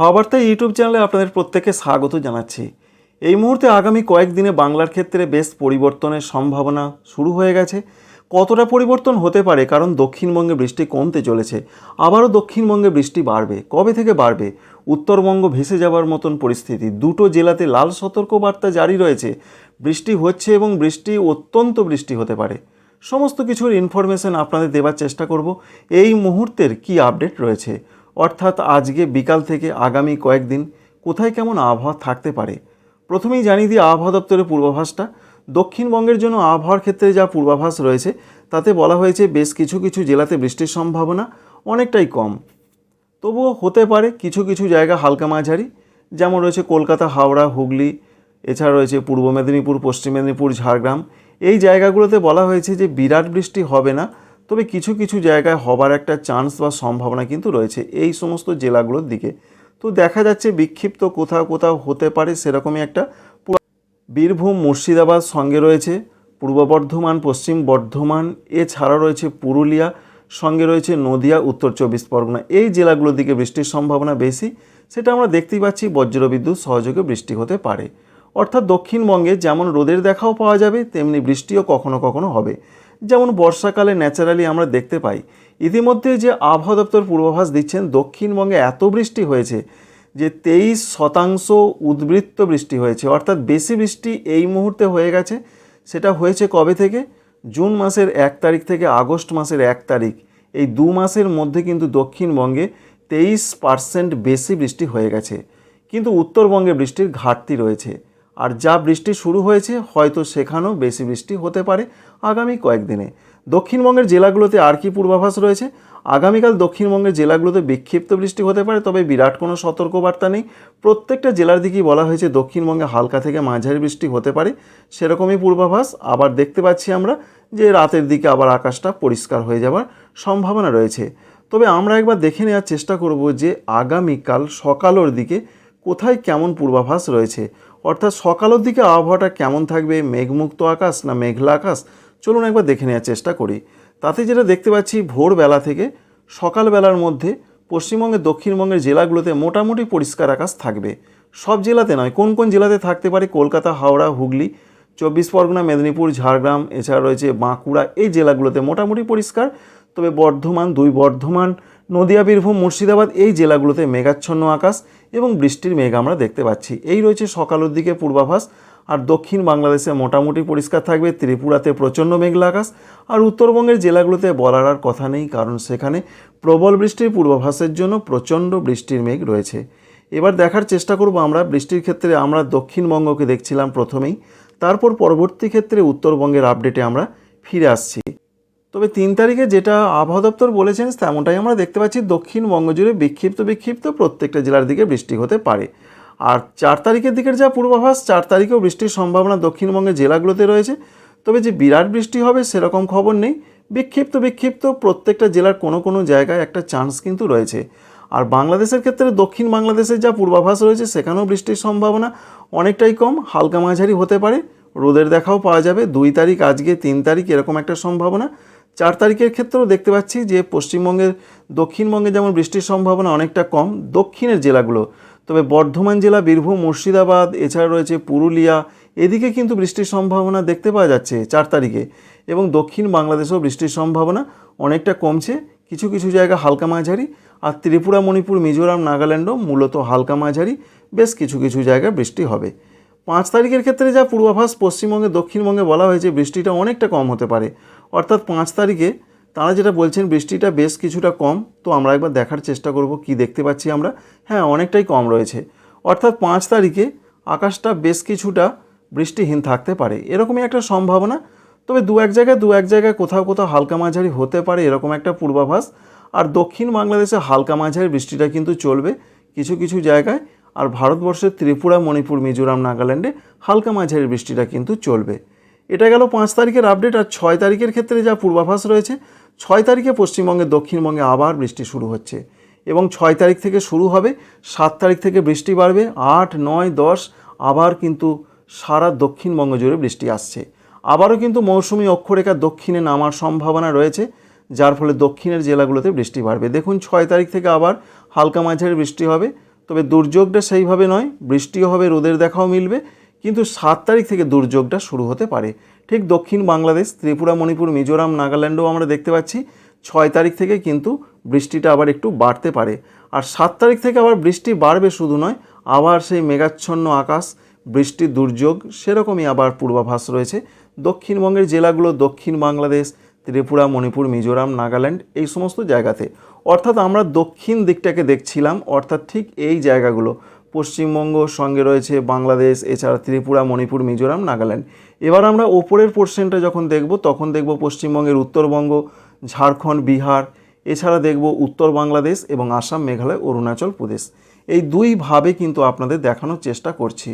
হাওয়াবার্তা YouTube চ্যানেলে আপনাদের প্রত্যেককে স্বাগত জানাচ্ছি। এই মুহূর্তে আগামী কয়েকদিনে বাংলার ক্ষেত্রে বেশ পরিবর্তনের সম্ভাবনা শুরু হয়ে গেছে। কতটা পরিবর্তন হতে পারে? কারণ দক্ষিণবঙ্গে বৃষ্টি কমতে চলেছে। আবারও দক্ষিণবঙ্গে বৃষ্টি বাড়বে। কবে থেকে বাড়বে? উত্তরবঙ্গ ভেসে যাওয়ার মতন পরিস্থিতি। দুটো জেলাতে লাল সতর্ক বার্তা জারি রয়েছে। বৃষ্টি হচ্ছে এবং বৃষ্টি অত্যন্ত বৃষ্টি হতে পারে। সমস্ত কিছুর ইনফরমেশন আপনাদের দেওয়ার চেষ্টা করব। এই মুহূর্তের কি আপডেট রয়েছে? অর্থাৎ আজকে বিকাল থেকে আগামী কয়েকদিন কোথায় কেমন আবহাওয়া থাকতে পারে? প্রথমেই জানিয়ে দিই আবহাওয়া দপ্তরের পূর্বাভাসটা। দক্ষিণবঙ্গের জন্য আবহাওয়ার ক্ষেত্রে যা পূর্বাভাস রয়েছে, তাতে বলা হয়েছে বেশ কিছু কিছু জেলাতে বৃষ্টির সম্ভাবনা অনেকটাই কম। তবুও হতে পারে কিছু কিছু জায়গা হালকা মাঝারি, যেমন রয়েছে কলকাতা, হাওড়া, হুগলি, এছাড়া রয়েছে পূর্ব মেদিনীপুর, পশ্চিম মেদিনীপুর, ঝাড়গ্রাম। এই জায়গাগুলোতে বলা হয়েছে যে বিরাট বৃষ্টি হবে না তবে কিছু কিছু জায়গায় হবার একটা চান্স বা সম্ভাবনা কিন্তু রয়েছে এই সমস্ত জেলাগুলোর দিকে। তো দেখা যাচ্ছে বিক্ষিপ্ত কোথাও কোথাও হতে পারে সেরকমই একটা বীরভূম, মুর্শিদাবাদ সঙ্গে রয়েছে, পূর্ব বর্ধমান, পশ্চিম বর্ধমান এছাড়া রয়েছে পুরুলিয়া, সঙ্গে রয়েছে নদিয়া, উত্তর চব্বিশ পরগনা। এই জেলাগুলোর দিকে বৃষ্টির সম্ভাবনা বেশি, সেটা আমরা দেখতেই পাচ্ছি বজ্রবিদ্যুৎ সহযোগে বৃষ্টি হতে পারে। অর্থাৎ দক্ষিণবঙ্গে যেমন রোদের দেখাও পাওয়া যাবে, তেমনি বৃষ্টিও কখনো কখনো হবে। যেমন বর্ষাকালে ন্যাচারালি আমরা দেখতে পাই, ইতিমধ্যে যে আবহাওয়া দপ্তর পূর্বাভাস দিচ্ছেন, দক্ষিণবঙ্গে এত বৃষ্টি হয়েছে যে তেইশ শতাংশ উদ্বৃত্ত বৃষ্টি হয়েছে। অর্থাৎ বেশি বৃষ্টি এই মুহূর্তে হয়ে গেছে। সেটা হয়েছে কবে থেকে? জুন মাসের এক তারিখ থেকে আগস্ট মাসের এক তারিখ। এই দু মাসের মধ্যে কিন্তু দক্ষিণবঙ্গে তেইশ পার্সেন্ট বেশি বৃষ্টি হয়ে গেছে। কিন্তু উত্তরবঙ্গে বৃষ্টির ঘাটতি রয়েছে। আর যা বৃষ্টি শুরু হয়েছে, হয়তো সেখানেও বেশি বৃষ্টি হতে পারে আগামী কয়েকদিনে। দক্ষিণবঙ্গের জেলাগুলোতে আর কি পূর্বাভাস রয়েছে? আগামীকাল দক্ষিণবঙ্গের জেলাগুলোতে বিক্ষিপ্ত বৃষ্টি হতে পারে, তবে বিরাট কোনো সতর্কবার্তা নেই। প্রত্যেকটা জেলার দিকেই বলা হয়েছে, দক্ষিণবঙ্গে হালকা থেকে মাঝারি বৃষ্টি হতে পারে। সেরকমই পূর্বাভাস আবার দেখতে পাচ্ছি আমরা যে রাতের দিকে আবার আকাশটা পরিষ্কার হয়ে যাওয়ার সম্ভাবনা রয়েছে। তবে আমরা একবার দেখে নেওয়ার চেষ্টা করব যে আগামীকাল সকালের দিকে কোথায় কেমন পূর্বাভাস রয়েছে। অর্থাৎ সকালের দিকে আবহাওয়াটা কেমন থাকবে? মেঘমুক্ত আকাশ না মেঘলা আকাশ? চলুন একবার দেখে নেওয়ার চেষ্টা করি। তাতে যেটা দেখতে পাচ্ছি, ভোরবেলা থেকে সকালবেলার মধ্যে পশ্চিমবঙ্গের দক্ষিণবঙ্গের জেলাগুলোতে মোটামুটি পরিষ্কার আকাশ থাকবে। সব জেলাতে নয়, কোন কোন জেলাতে থাকতে পারে? কলকাতা, হাওড়া, হুগলি, চব্বিশ পরগনা, মেদিনীপুর, ঝাড়গ্রাম, এছাড়া রয়েছে বাঁকুড়া, এই জেলাগুলোতে মোটামুটি পরিষ্কার। তবে বর্ধমান, দুই বর্ধমান নদিয়া, বীরভূম, মুর্শিদাবাদ এই জেলাগুলোতে মেঘাচ্ছন্ন আকাশ এবং বৃষ্টির মেঘ আমরা দেখতে পাচ্ছি। এই রয়েছে সকালের দিকে পূর্বাভাস। আর দক্ষিণ বাংলাদেশে মোটামুটি পরিষ্কার থাকবে। ত্রিপুরাতে প্রচণ্ড মেঘলা আকাশ। আর উত্তরবঙ্গের জেলাগুলোতে বলার আর কথা নেই, কারণ সেখানে প্রবল বৃষ্টির পূর্বাভাসের জন্য প্রচণ্ড বৃষ্টির মেঘ রয়েছে। এবার দেখার চেষ্টা করব আমরা। বৃষ্টির ক্ষেত্রে আমরা দক্ষিণবঙ্গকে দেখছিলাম প্রথমেই। তারপর পরবর্তী ক্ষেত্রে উত্তরবঙ্গের আপডেটে আমরা ফিরে আসছি। তবে তিন তারিখে যেটা আবহাওয়া দপ্তর বলেছেন, তেমনটাই আমরা দেখতে পাচ্ছি দক্ষিণবঙ্গ জুড়ে বিক্ষিপ্ত বিক্ষিপ্ত প্রত্যেকটা জেলার দিকে বৃষ্টি হতে পারে। আর চার তারিখের দিকের যা পূর্বাভাস, চার তারিখেও বৃষ্টির সম্ভাবনা দক্ষিণবঙ্গের জেলাগুলোতে রয়েছে। তবে যে বিরাট বৃষ্টি হবে সেরকম খবর নেই। বিক্ষিপ্ত বিক্ষিপ্ত প্রত্যেকটা জেলার কোনো কোনো জায়গায় একটা চান্স কিন্তু রয়েছে। আর বাংলাদেশের ক্ষেত্রে দক্ষিণ বাংলাদেশের যা পূর্বাভাস রয়েছে, সেখানেও বৃষ্টির সম্ভাবনা অনেকটাই কম। হালকা মাঝারি হতে পারে। রোদের দেখাও পাওয়া যাবে। দুই তারিখ আজকে, তিন তারিখ এরকম একটা সম্ভাবনা। চার তারিখের ক্ষেত্রেও দেখতে পাচ্ছি যে পশ্চিমবঙ্গের দক্ষিণবঙ্গে যেমন বৃষ্টির সম্ভাবনা অনেকটা কম, দক্ষিণের জেলাগুলো। তবে বর্ধমান জেলা, বীরভূম, মুর্শিদাবাদ, এছাড়া রয়েছে পুরুলিয়া, এদিকে কিন্তু বৃষ্টির সম্ভাবনা দেখতে পাওয়া যাচ্ছে চার তারিখে। এবং দক্ষিণ বাংলাদেশেও বৃষ্টির সম্ভাবনা অনেকটা কমছে, কিছু কিছু জায়গা হালকা মাঝারি। আর ত্রিপুরা, মণিপুর, মিজোরাম, নাগাল্যান্ডও মূলত হালকা মাঝারি, বেশ কিছু কিছু জায়গায় বৃষ্টি হবে। পাঁচ তারিখের ক্ষেত্রে যা পূর্বাভাস, পশ্চিমবঙ্গে, দক্ষিণবঙ্গে বলা হয়েছে বৃষ্টিটা অনেকটা কম হতে পারে। অর্থাৎ পাঁচ তারিখে তারা যেটা বলছেন, বৃষ্টিটা বেশ কিছুটা কম। তো আমরা একবার দেখার চেষ্টা করব কি দেখতে পাচ্ছি আমরা। হ্যাঁ অনেকটাই কম রয়েছে। অর্থাৎ পাঁচ তারিখে আকাশটা বেশ কিছুটা বৃষ্টিহীন থাকতে পারে। এরকমই একটা সম্ভাবনা। তবে দু এক জায়গায় দু এক জায়গায় কোথাও কোথাও হালকা মাঝারি হতে পারে এরকম একটা পূর্বাভাস। আর দক্ষিণ বাংলাদেশে হালকা মাঝারি বৃষ্টিটা কিন্তু চলবে কিছু কিছু জায়গায়। আর ভারতবর্ষের ত্রিপুরা, মণিপুর, মিজোরাম, নাগাল্যান্ডে হালকা মাঝারি বৃষ্টিটা কিন্তু চলবে। এটা গেল পাঁচ তারিখের আপডেট আর ছয় তারিখের ক্ষেত্রে যা পূর্বাভাস রয়েছে, ছয় তারিখে পশ্চিমবঙ্গে, দক্ষিণবঙ্গে আবার বৃষ্টি শুরু হচ্ছে এবং ছয় তারিখ থেকে শুরু হবে, সাত তারিখ থেকে বৃষ্টি বাড়বে, আট, নয়, দশ, আবার কিন্তু সারা দক্ষিণবঙ্গ জুড়ে বৃষ্টি আসছে। আবারও কিন্তু মৌসুমি অক্ষরেখা দক্ষিণে নামার সম্ভাবনা রয়েছে, যার ফলে দক্ষিণের জেলাগুলোতে বৃষ্টি বাড়বে। দেখুন, ছয় তারিখ থেকে আবার হালকা মাঝারি বৃষ্টি হবে, তবে দুর্যোগটা সেইভাবে নয়, বৃষ্টিও হবে, রোদের দেখাও মিলবে কিন্তু সাত তারিখ থেকে দুর্যোগটা শুরু হতে পারে। ঠিক দক্ষিণ বাংলাদেশ, ত্রিপুরা, মণিপুর, মিজোরাম, নাগাল্যান্ডও আমরা দেখতে পাচ্ছি। ছয় তারিখ থেকে কিন্তু বৃষ্টিটা আবার একটু বাড়তে পারে। আর সাত তারিখ থেকে আবার বৃষ্টি বাড়বে শুধু নয়, আবার সেই মেঘাচ্ছন্ন আকাশ বৃষ্টির দুর্যোগ সেরকমই আবার পূর্বাভাস রয়েছে। দক্ষিণবঙ্গের জেলাগুলো দক্ষিণ বাংলাদেশ, ত্রিপুরা, মণিপুর, মিজোরাম, নাগাল্যান্ড এই সমস্ত জায়গাতে। অর্থাৎ আমরা দক্ষিণ দিকটাকে দেখছিলাম, অর্থাৎ ঠিক এই জায়গাগুলো। পশ্চিমবঙ্গ সঙ্গে রয়েছে বাংলাদেশ, এছাড়া ত্রিপুরা, মণিপুর, মিজোরাম, নাগাল্যান্ড। এবার আমরা ওপরের পোর্শনটা যখন দেখব, তখন দেখব পশ্চিমবঙ্গের উত্তরবঙ্গ, ঝাড়খণ্ড, বিহার, এছাড়া দেখব উত্তর বাংলাদেশ এবং আসাম, মেঘালয়, অরুণাচল প্রদেশ। এই দুইভাবে কিন্তু আপনাদের দেখানোর চেষ্টা করছি।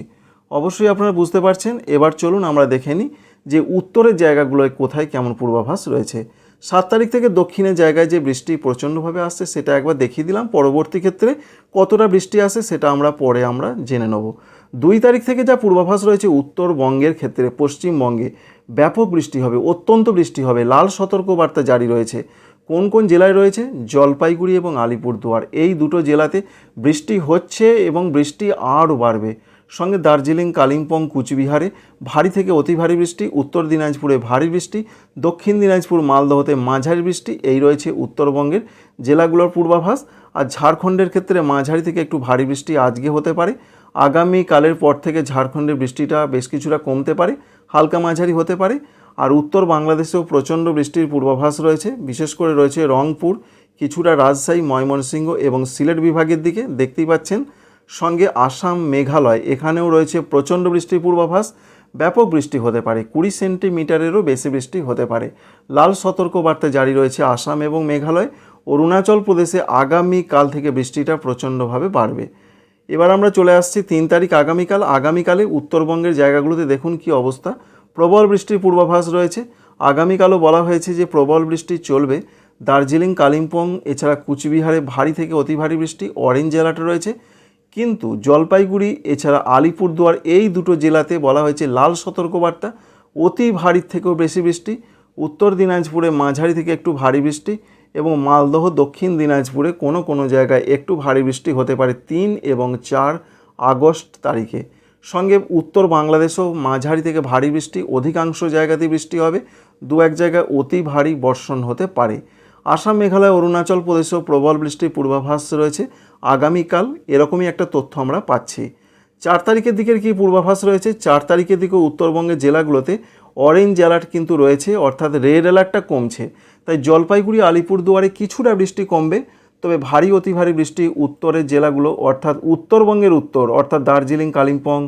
অবশ্যই আপনারা বুঝতে পারছেন। এবার চলুন আমরা দেখে নিই যে উত্তরের জায়গাগুলোয় কোথায় কেমন পূর্বাভাস রয়েছে। সাত তারিখ থেকে দক্ষিণের জায়গায় যে বৃষ্টি প্রচণ্ডভাবে আসছে, সেটা একবার দেখিয়ে দিলাম। পরবর্তী ক্ষেত্রে কতটা বৃষ্টি আসে সেটা আমরা পরে আমরা জেনে নেব। দুই তারিখ থেকে যা পূর্বাভাস রয়েছে, উত্তরবঙ্গের ক্ষেত্রে পশ্চিমবঙ্গে ব্যাপক বৃষ্টি হবে, অত্যন্ত বৃষ্টি হবে। লাল সতর্কবার্তা জারি রয়েছে। কোন কোন জেলায় রয়েছে? জলপাইগুড়ি এবং আলিপুরদুয়ার। এই দুটো জেলাতে বৃষ্টি হচ্ছে এবং বৃষ্টি আরও বাড়বে। সঙ্গে দার্জিলিং, কালিম্পং, কুচবিহারে ভারী থেকে অতি ভারী বৃষ্টি, উত্তর দিনাজপুরে ভারী বৃষ্টি, দক্ষিণ দিনাজপুর, মালদহতে মাঝারি বৃষ্টি, এই রয়েছে উত্তরবঙ্গের জেলাগুলোর পূর্বাভাস। আর ঝাড়খণ্ডের ক্ষেত্রে মাঝারি থেকে একটু ভারী বৃষ্টি আজকে হতে পারে। আগামী কালের পর থেকে ঝাড়খণ্ডের বৃষ্টিটা বেশ কিছুটা কমতে পারে, হালকা মাঝারি হতে পারে। আর উত্তর বাংলাদেশেও প্রচণ্ড বৃষ্টির পূর্বাভাস রয়েছে। বিশেষ করে রয়েছে রংপুর, কিছুটা রাজশাহী, ময়মনসিংহ এবং সিলেট বিভাগের দিকে দেখতেই পাচ্ছেন। সঙ্গে আসাম মেঘালয়। এখানেও রয়েছে প্রচণ্ড বৃষ্টির পূর্বাভাস। ব্যাপক বৃষ্টি হতে পারে। কুড়ি সেন্টিমিটারেরও বেশি বৃষ্টি হতে পারে। লাল সতর্কবার্তা জারি রয়েছে আসাম এবং মেঘালয়। অরুণাচল প্রদেশে আগামী কাল থেকে বৃষ্টিটা প্রচণ্ডভাবে বাড়বে। এবার আমরা চলে আসছি তিন তারিখ আগামীকাল। আগামীকালে উত্তরবঙ্গের জায়গাগুলোতে দেখুন কি অবস্থা। প্রবল বৃষ্টির পূর্বাভাস রয়েছে। আগামীকালও বলা হয়েছে যে প্রবল বৃষ্টি চলবে। দার্জিলিং, কালিম্পং, এছাড়া কুচবিহারে ভারী থেকে অতি ভারী বৃষ্টি। অরেঞ্জ জেলাটা রয়েছে। কিন্তু জলপাইগুড়ি, এছাড়া আলিপুরদুয়ার এই দুটো জেলাতে বলা হয়েছে লাল সতর্কবার্তা। অতি ভারীর থেকেও বেশি বৃষ্টি। উত্তর দিনাজপুরে মাঝারি থেকে একটু ভারী বৃষ্টি এবং মালদহ, দক্ষিণ দিনাজপুরে কোনো কোনো জায়গায় একটু ভারী বৃষ্টি হতে পারে তিন এবং চার আগস্ট তারিখে। সঙ্গে উত্তর বাংলাদেশেও মাঝারি থেকে ভারী বৃষ্টি, অধিকাংশ জায়গাতেই বৃষ্টি হবে। দু এক জায়গায় অতি ভারী বর্ষণ হতে পারে। আসাম, মেঘালয়, অরুণাচল প্রদেশেও প্রবল বৃষ্টির পূর্বাভাস রয়েছে। আগামীকাল এরকমই একটা তথ্য আমরা পাচ্ছি। চার তারিখের দিকের কি পূর্বাভাস রয়েছে? চার তারিখের দিকে উত্তরবঙ্গের জেলাগুলোতে অরেঞ্জ অ্যালার্ট কিন্তু রয়েছে, অর্থাৎ রেড অ্যালার্টটা কমছে। তাই জলপাইগুড়ি, আলিপুরদুয়ারে কিছুটা বৃষ্টি কমবে, তবে ভারী, অতি ভারী বৃষ্টি উত্তরের জেলাগুলো, অর্থাৎ উত্তরবঙ্গের উত্তর, অর্থাৎ দার্জিলিং, কালিম্পং,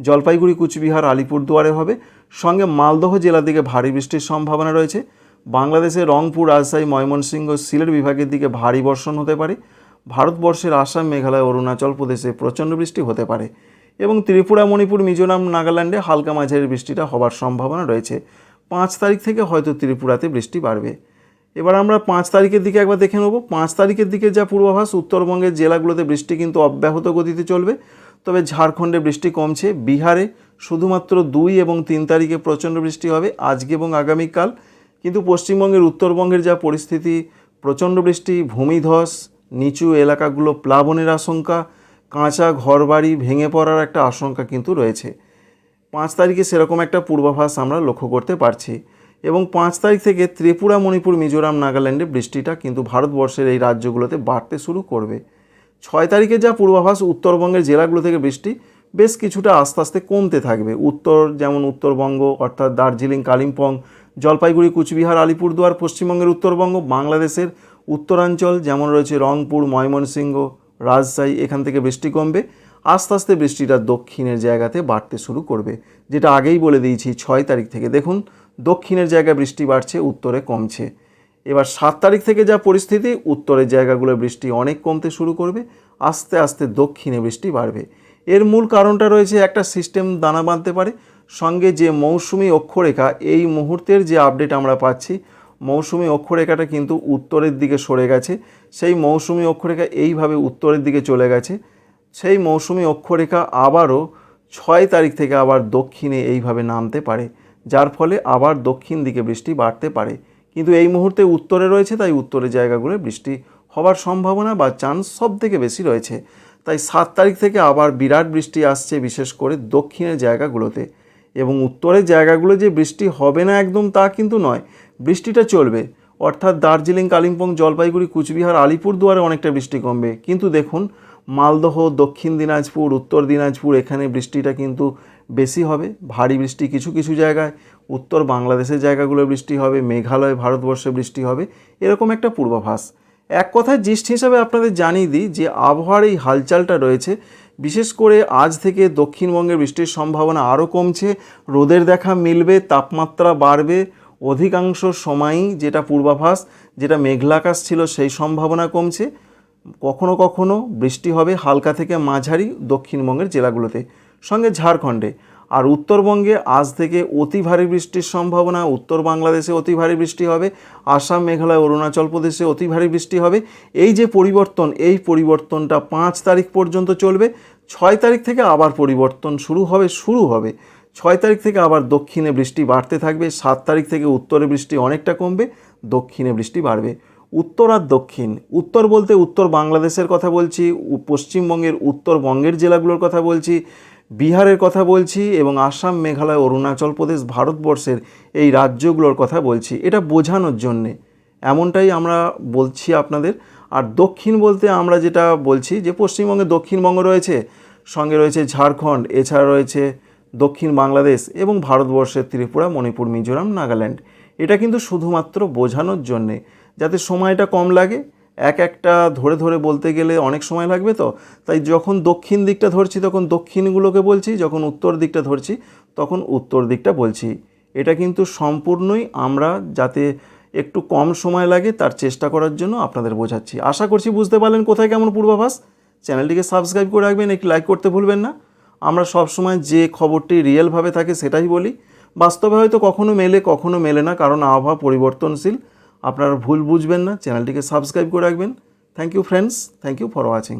জলপাইগুড়ি, কুচবিহার, আলিপুরদুয়ারে হবে। সঙ্গে মালদহ জেলার দিকে ভারী বৃষ্টির সম্ভাবনা রয়েছে। বাংলাদেশের রংপুর, রাজশাহী, ময়মনসিংহ সিলেট বিভাগের দিকে ভারী বর্ষণ হতে পারে। ভারতবর্ষের আসাম, মেঘালয়, অরুণাচল প্রদেশে প্রচণ্ড বৃষ্টি হতে পারে এবং ত্রিপুরা, মণিপুর, মিজোরাম, নাগাল্যান্ডে হালকা মাঝারি বৃষ্টিটা হবার সম্ভাবনা রয়েছে। পাঁচ তারিখ থেকে হয়তো ত্রিপুরাতে বৃষ্টি বাড়বে। এবার আমরা পাঁচ তারিখের দিকে একবার দেখে নেব। পাঁচ তারিখের দিকে যা পূর্বাভাস, উত্তরবঙ্গের জেলাগুলোতে বৃষ্টি কিন্তু অব্যাহত গতিতে চলবে। তবে ঝাড়খণ্ডে বৃষ্টি কমছে। বিহারে শুধুমাত্র দুই এবং তিন তারিখে প্রচণ্ড বৃষ্টি হবে। আজকে এবং আগামীকাল কিন্তু পশ্চিমবঙ্গের উত্তরবঙ্গের যা পরিস্থিতি, প্রচণ্ড বৃষ্টি, ভূমিধস, নিচু এলাকাগুলো প্লাবনের আশঙ্কা, কাঁচা ঘরবাড়ি ভেঙে পড়ার একটা আশঙ্কা কিন্তু রয়েছে। পাঁচ তারিখে সেরকম একটা পূর্বাভাস আমরা লক্ষ্য করতে পারছি এবং পাঁচ তারিখ থেকে ত্রিপুরা, মণিপুর, মিজোরাম, নাগাল্যান্ডে বৃষ্টিটা কিন্তু ভারতবর্ষের এই রাজ্যগুলোতে বাড়তে শুরু করবে। ছয় তারিখে যা পূর্বাভাস, উত্তরবঙ্গের জেলাগুলো থেকে বৃষ্টি বেশ কিছুটা আস্তে আস্তে কমতে থাকবে। উত্তর, যেমন উত্তরবঙ্গ, অর্থাৎ দার্জিলিং, কালিম্পং জলপাইগুড়ি, কুচবিহার, আলিপুরদুয়ার, পশ্চিমবঙ্গের উত্তরবঙ্গ, বাংলাদেশের উত্তরাঞ্চল, যেমন রয়েছে রংপুর, ময়মনসিংহ, রাজশাহী, এখান থেকে বৃষ্টি কমবে। আস্তে আস্তে বৃষ্টিটা দক্ষিণের জায়গাতে বাড়তে শুরু করবে। যেটা আগেই বলে দিয়েছি, ছয় তারিখ থেকে। দেখুন, দক্ষিণের জায়গায় বৃষ্টি বাড়ছে, উত্তরে কমছে। এবার সাত তারিখ থেকে যা পরিস্থিতি, উত্তরের জায়গাগুলো বৃষ্টি অনেক কমতে শুরু করবে। আস্তে আস্তে দক্ষিণে বৃষ্টি বাড়বে। এর মূল কারণটা রয়েছে একটা সিস্টেম দানা বাঁধতে পারে। সঙ্গে যে মৌসুমি অক্ষরেখা, এই মুহূর্তের যে আপডেট আমরা পাচ্ছি, মৌসুমি অক্ষরেখাটা কিন্তু উত্তরের দিকে সরে গেছে। সেই মৌসুমি অক্ষরেখা এইভাবে উত্তরের দিকে চলে গেছে। সেই মৌসুমি অক্ষরেখা আবারও ছয় তারিখ থেকে আবার দক্ষিণে এইভাবে নামতে পারে, যার ফলে আবার দক্ষিণ দিকে বৃষ্টি বাড়তে পারে। কিন্তু এই মুহূর্তে উত্তরে রয়েছে, তাই উত্তরের জায়গাগুলো বৃষ্টি হবার সম্ভাবনা বা চান্স সব থেকে বেশি রয়েছে। তাই সাত তারিখ থেকে আবার বিরাট বৃষ্টি আসছে, বিশেষ করে দক্ষিণের জায়গাগুলোতে। এবং উত্তরের জায়গাগুলো যে বৃষ্টি হবে না একদম তা কিন্তু নয়, বৃষ্টিটা চলবে। অর্থাৎ দার্জিলিং, কালিম্পং, জলপাইগুড়ি, কুচবিহার, আলিপুরদুয়ারে অনেকটা বৃষ্টি কমবে। কিন্তু দেখুন, মালদহ, দক্ষিণ দিনাজপুর, উত্তর দিনাজপুর, এখানে বৃষ্টিটা কিন্তু বেশি হবে। ভারী বৃষ্টি কিছু কিছু জায়গায়। উত্তর বাংলাদেশের জায়গাগুলো বৃষ্টি হবে, মেঘালয়, ভারতবর্ষে বৃষ্টি হবে। এরকম একটা পূর্বাভাস। এক কথায় জিস্ট হিসাবে আপনাদের জানিয়ে দিই যে আবহাওয়ার এই হালচালটা রয়েছে। বিশেষ করে আজ থেকে দক্ষিণবঙ্গের বৃষ্টির সম্ভাবনা আরও কমছে, রোদের দেখা মিলবে, তাপমাত্রা বাড়বে, অধিকাংশ সময়ই যেটা পূর্বাভাস, যেটা মেঘলাকাশ ছিল সেই সম্ভাবনা কমছে। কখনো কখনো বৃষ্টি হবে হালকা থেকে মাঝারি দক্ষিণবঙ্গের জেলাগুলোতে। সঙ্গে ঝাড়খণ্ডে। আর উত্তরবঙ্গে আজ থেকে অতি ভারী বৃষ্টির সম্ভাবনা, উত্তর বাংলাদেশে অতি ভারী বৃষ্টি হবে, আসাম, মেঘালয়, অরুণাচল প্রদেশে অতি ভারী বৃষ্টি হবে। এই যে পরিবর্তন, এই পরিবর্তনটা পাঁচ তারিখ পর্যন্ত চলবে, ছয় তারিখ থেকে আবার পরিবর্তন শুরু হবে শুরু হবে। ছয় তারিখ থেকে আবার দক্ষিণে বৃষ্টি বাড়তে থাকবে, সাত তারিখ থেকে উত্তরে বৃষ্টি অনেকটা কমবে, দক্ষিণে বৃষ্টি বাড়বে। উত্তর আর দক্ষিণ, উত্তর বলতে উত্তর বাংলাদেশের কথা বলছি পশ্চিমবঙ্গের উত্তরবঙ্গের জেলাগুলোর কথা বলছি বিহারের কথা বলছি এবং আসাম, মেঘালয়, অরুণাচল প্রদেশ, ভারতবর্ষের এই রাজ্যগুলোর কথা বলছি। এটা বোঝানোর জন্যে। এমনটাই আমরা বলছি আপনাদের। আর দক্ষিণ বলতে আমরা যেটা বলছি যে পশ্চিমবঙ্গে দক্ষিণবঙ্গ রয়েছে, সঙ্গে রয়েছে ঝাড়খণ্ড, এছাড়া রয়েছে দক্ষিণ বাংলাদেশ এবং ভারতবর্ষের ত্রিপুরা, মণিপুর, মিজোরাম, নাগাল্যান্ড। এটা কিন্তু শুধুমাত্র বোঝানোর জন্যে। যাতে সময়টা কম লাগে এক একটা ধরে ধরে বলতে গেলে অনেক সময় লাগবে তো? তাই যখন দক্ষিণ দিকটা ধরছি, তখন দক্ষিণগুলোকে বলছি, যখন উত্তর দিকটা ধরছি, তখন উত্তর দিকটা বলছি। এটা কিন্তু সম্পূর্ণই আমরা যাতে একটু কম সময় লাগে, তার চেষ্টা করার জন্য আপনাদের বোঝাচ্ছি। আশা করছি বুঝতে পারলেন কোথায় কেমন পূর্বাভাস। চ্যানেলটিকে সাবস্ক্রাইব করে রাখবেন, একটি লাইক করতে ভুলবেন না। আমরা সবসময় যে খবরটি রিয়েলভাবে থাকে, সেটাই বলি। বাস্তবে হয়তো কখনো মেলে কখনো মেলে না, কারণ আবহাওয়া পরিবর্তনশীল। আপনারা ভুল বুঝবেন না, চ্যানেলটিকে সাবস্ক্রাইব করে রাখবেন। Thank you friends thank you for watching